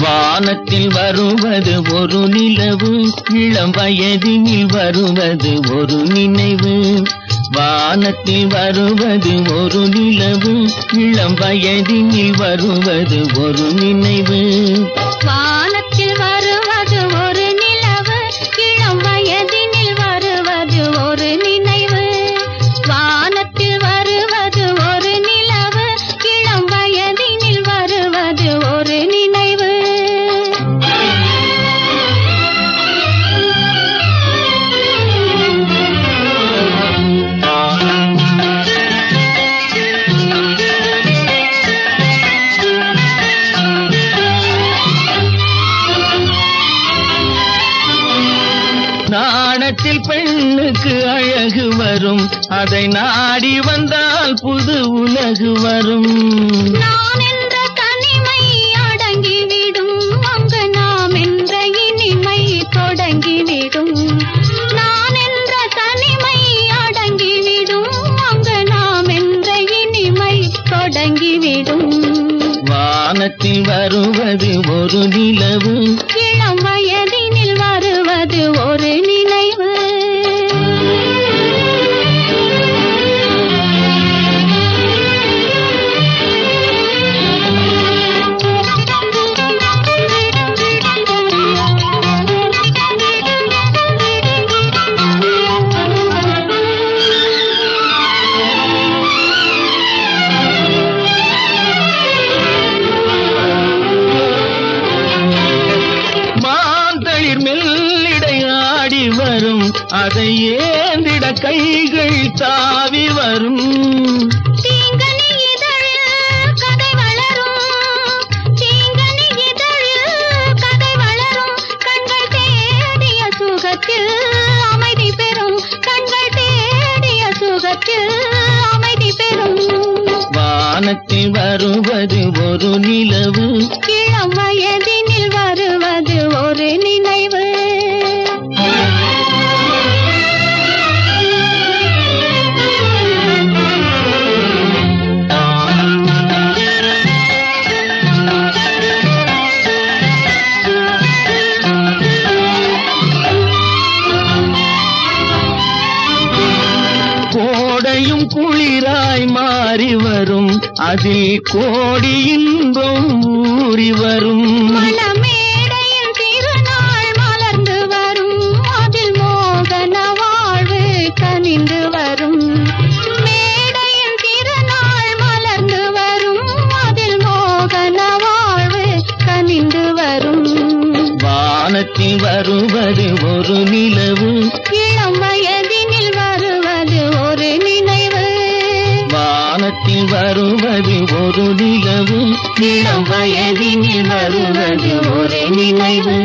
வானத்தில் வருவது ஒரு நிலவு இளம் வயதினில் வருவது ஒரு நினைவு. வானத்தில் வருவது ஒரு நிலவு இளம் வயதினில் வருவது ஒரு நினைவு. வானத்தில் வருவது ஒரு நாணத்தில் பெண்ணுக்கு அழகு வரும். அதை நாடி வந்தால் புது உலகு வரும். நான் என்ற தனிமை அடங்கிவிடும். அங்கு நாம் என்ற இனிமை தொடங்கிவிடும். நான் என்ற தனிமை அடங்கிவிடும். அங்கு நாம் என்ற இனிமை தொடங்கிவிடும். வானத்தில் வருவது ஒரு நிலவு. இளம் வயதினில் வருவது ஒரு நினைவு வரும் அதை ஏந்திட கைகள் தாவி வரும். அமைதி பெறும். கண்கள் தேடிய சுகத்தில் அமைதி பெறும். வானத்தில் வருவது ஒரு நிலவு. இளம் வயதினில் வருவது ஒரு நினைவு கோடையும் குளிராய் மாறி வரும். அதில் கோடி இன்பம் ஊறி வரும். மணமேடையில் திருநாள் மலர்ந்து வரும். அதில் மோகன வாழ்வு கனிந்து வரும். மேடையில் திருநாள் மலர்ந்து வரும். அதில் மோகன வாழ்வு கனிந்து வரும். வானத்தில் வருவது ஒரு நிலவு. இளம் வயதினில் வருவது ஒரு நினைவு